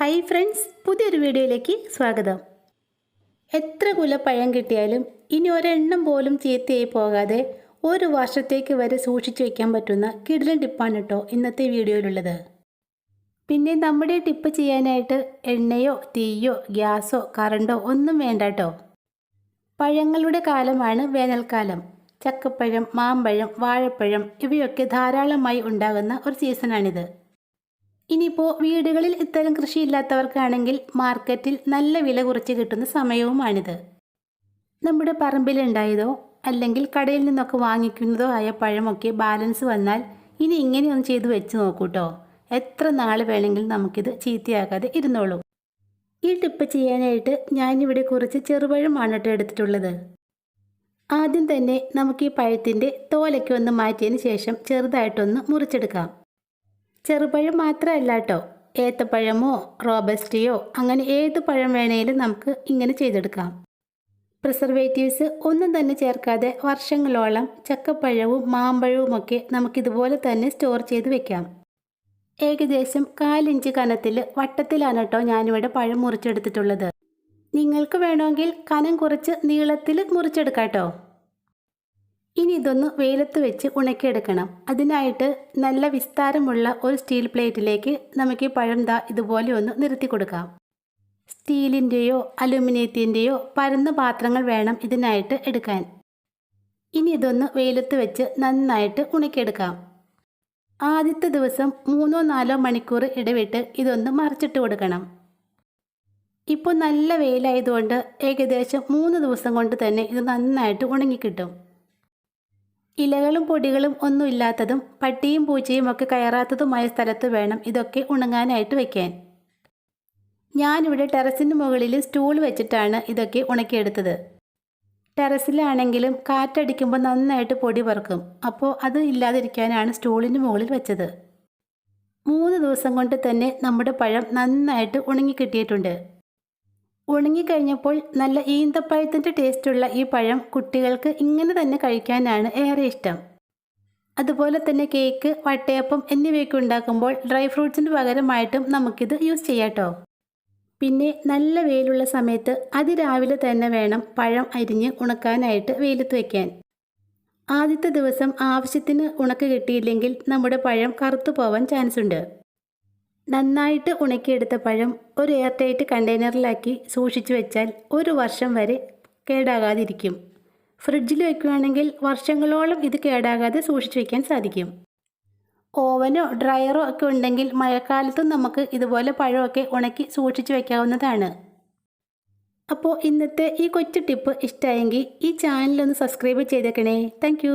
Hi friends പുതിയൊരു വീഡിയോയിലേക്ക് സ്വാഗതം. എത്ര കുല പഴം കിട്ടിയാലും ഇനി ഒരെണ്ണം പോലും ചീത്തയായി പോകാതെ ഒരു വർഷത്തേക്ക് വരെ സൂക്ഷിച്ചു വയ്ക്കാൻ പറ്റുന്ന കിടിലൻ ടിപ്പാണ് കേട്ടോ ഇന്നത്തെ വീഡിയോയിലുള്ളത്. പിന്നെ നമ്മുടെ ടിപ്പ് ചെയ്യാനായിട്ട് എണ്ണയോ തീയോ ഗ്യാസോ കറണ്ടോ ഒന്നും വേണ്ട കേട്ടോ. പഴങ്ങളുടെ കാലമാണ് വേനൽക്കാലം. ചക്കപ്പഴം മാമ്പഴം വാഴപ്പഴം ഇവയൊക്കെ ധാരാളമായി ഉണ്ടാകുന്ന ഒരു സീസണാണിത്. ഇനിയിപ്പോൾ വീടുകളിൽ ഇത്തരം കൃഷി ഇല്ലാത്തവർക്കാണെങ്കിൽ മാർക്കറ്റിൽ നല്ല വില കുറച്ച് കിട്ടുന്ന സമയവുമാണിത്. നമ്മുടെ പറമ്പിലുണ്ടായതോ അല്ലെങ്കിൽ കടയിൽ നിന്നൊക്കെ വാങ്ങിക്കുന്നതോ ആയ പഴമൊക്കെ ബാലൻസ് വന്നാൽ ഇനി ഇങ്ങനെയൊന്ന് ചെയ്ത് വെച്ച് നോക്കൂട്ടോ. എത്ര നാൾ വേണമെങ്കിലും നമുക്കിത് ചീത്തയാക്കാതെ ഇരുന്നോളൂ. ഈ ടിപ്പ് ചെയ്യാനായിട്ട് ഞാനിവിടെ കുറച്ച് ചെറുപഴമാണ് കേട്ടോ എടുത്തിട്ടുള്ളത്. ആദ്യം തന്നെ നമുക്ക് ഈ പഴത്തിന്റെ തോലയ്ക്ക് ഒന്ന് മാറ്റിയതിന് ശേഷം ചെറുതായിട്ടൊന്ന് മുറിച്ചെടുക്കാം. ചെറുപഴം മാത്രമല്ല കേട്ടോ ഏത്തപ്പഴമോ റോബസ്റ്റിയോ അങ്ങനെ ഏത് പഴം വേണേലും നമുക്ക് ഇങ്ങനെ ചെയ്തെടുക്കാം. പ്രിസർവേറ്റീവ്സ് ഒന്നും തന്നെ ചേർക്കാതെ വർഷങ്ങളോളം ചക്കപ്പഴവും മാമ്പഴവുമൊക്കെ നമുക്കിതുപോലെ തന്നെ സ്റ്റോർ ചെയ്ത് വെക്കാം. ഏകദേശം കാലിഞ്ച് കനത്തിൽ വട്ടത്തിലാണ് കേട്ടോ ഞാനിവിടെ പഴം മുറിച്ചെടുത്തിട്ടുള്ളത്. നിങ്ങൾക്ക് വേണമെങ്കിൽ കനം കുറച്ച് നീളത്തിൽ മുറിച്ചെടുക്കാം കേട്ടോ ഇനി ഇതൊന്ന് വെയിലത്ത് വെച്ച് ഉണക്കിയെടുക്കണം. അതിനായിട്ട് നല്ല വിസ്താരമുള്ള ഒരു സ്റ്റീൽ പ്ലേറ്റിലേക്ക് നമുക്ക് ഈ പഴം ദാ ഇതുപോലെ ഒന്ന് നിരത്തി കൊടുക്കാം. സ്റ്റീലിന്റെയോ അലുമിനിയത്തിന്റെയോ പരന്ന പാത്രങ്ങൾ വേണം ഇതിനായിട്ട് എടുക്കാൻ. ഇനി ഇതൊന്ന് വെയിലത്ത് വെച്ച് നന്നായിട്ട് ഉണക്കിയെടുക്കാം. ആദ്യത്തെ ദിവസം മൂന്നോ നാലോ മണിക്കൂർ ഇടവിട്ട് ഇതൊന്ന് മറിച്ചിട്ട് കൊടുക്കണം. ഇപ്പോൾ നല്ല വെയിലായതുകൊണ്ട് ഏകദേശം മൂന്ന് ദിവസം കൊണ്ട് തന്നെ ഇത് നന്നായിട്ട് ഉണങ്ങിക്കിട്ടും. ഇലകളും പൊടികളും ഒന്നുമില്ലാത്തതും പട്ടിയും പൂച്ചയും ഒക്കെ കയറാത്തതുമായ സ്ഥലത്ത് വേണം ഇതൊക്കെ ഉണങ്ങാനായിട്ട് വയ്ക്കാൻ ഞാനിവിടെ ടെറസിന് മുകളിൽ സ്റ്റൂൾ വെച്ചിട്ടാണ് ഇതൊക്കെ ഉണക്കിയെടുത്തത്. ടെറസിലാണെങ്കിലും കാറ്റടിക്കുമ്പോൾ നന്നായിട്ട് പൊടി പറക്കും അപ്പോൾ അത് ഇല്ലാതിരിക്കാനാണ് സ്റ്റൂളിന് മുകളിൽ വെച്ചത്. മൂന്ന് ദിവസം കൊണ്ട് തന്നെ നമ്മുടെ പഴം നന്നായിട്ട് ഉണങ്ങി കിട്ടിയിട്ടുണ്ട്. ഉണങ്ങിക്കഴിഞ്ഞപ്പോൾ നല്ല ഈന്തപ്പഴത്തിന്റെ ടേസ്റ്റുള്ള ഈ പഴം കുട്ടികൾക്ക് ഇങ്ങനെ തന്നെ കഴിക്കാനാണ് ഏറെ ഇഷ്ടം. അതുപോലെ തന്നെ കേക്ക് വട്ടയപ്പം എന്നിവയൊക്കെ ഉണ്ടാക്കുമ്പോൾ ഡ്രൈ ഫ്രൂട്ട്സിന് പകരമായിട്ടും നമുക്കിത് യൂസ് ചെയ്യാട്ടോ. പിന്നെ നല്ല വെയിലുള്ള സമയത്ത് അതിരാവിലെ തന്നെ വേണം പഴം അരിഞ്ഞ് ഉണക്കാനായിട്ട് വെയിലത്ത് വയ്ക്കാൻ ആദ്യത്തെ ദിവസം ആവശ്യത്തിന് ഉണക്ക് കിട്ടിയില്ലെങ്കിൽ നമ്മുടെ പഴം കറുത്തു പോവാൻ ചാൻസ് ഉണ്ട് നന്നായിട്ട് ഉണക്കിയെടുത്ത പഴം ഒരു എയർ ടൈറ്റ് കണ്ടെയ്നറിലാക്കി സൂക്ഷിച്ചു വെച്ചാൽ ഒരു വർഷം വരെ കേടാകാതിരിക്കും. ഫ്രിഡ്ജിൽ വെക്കുകയാണെങ്കിൽ വർഷങ്ങളോളം ഇത് കേടാകാതെ സൂക്ഷിച്ചു വയ്ക്കാൻ സാധിക്കും. ഓവനോ ഡ്രയറോ ഒക്കെ ഉണ്ടെങ്കിൽ മഴക്കാലത്തും നമുക്ക് ഇതുപോലെ പഴമൊക്കെ ഉണക്കി സൂക്ഷിച്ചു വയ്ക്കാവുന്നതാണ് അപ്പോൾ ഇന്നത്തെ ഈ കൊച്ചു ടിപ്പ് ഇഷ്ടമായെങ്കിൽ ഈ ചാനലൊന്ന് സബ്സ്ക്രൈബ് ചെയ്തേക്കണേ. താങ്ക്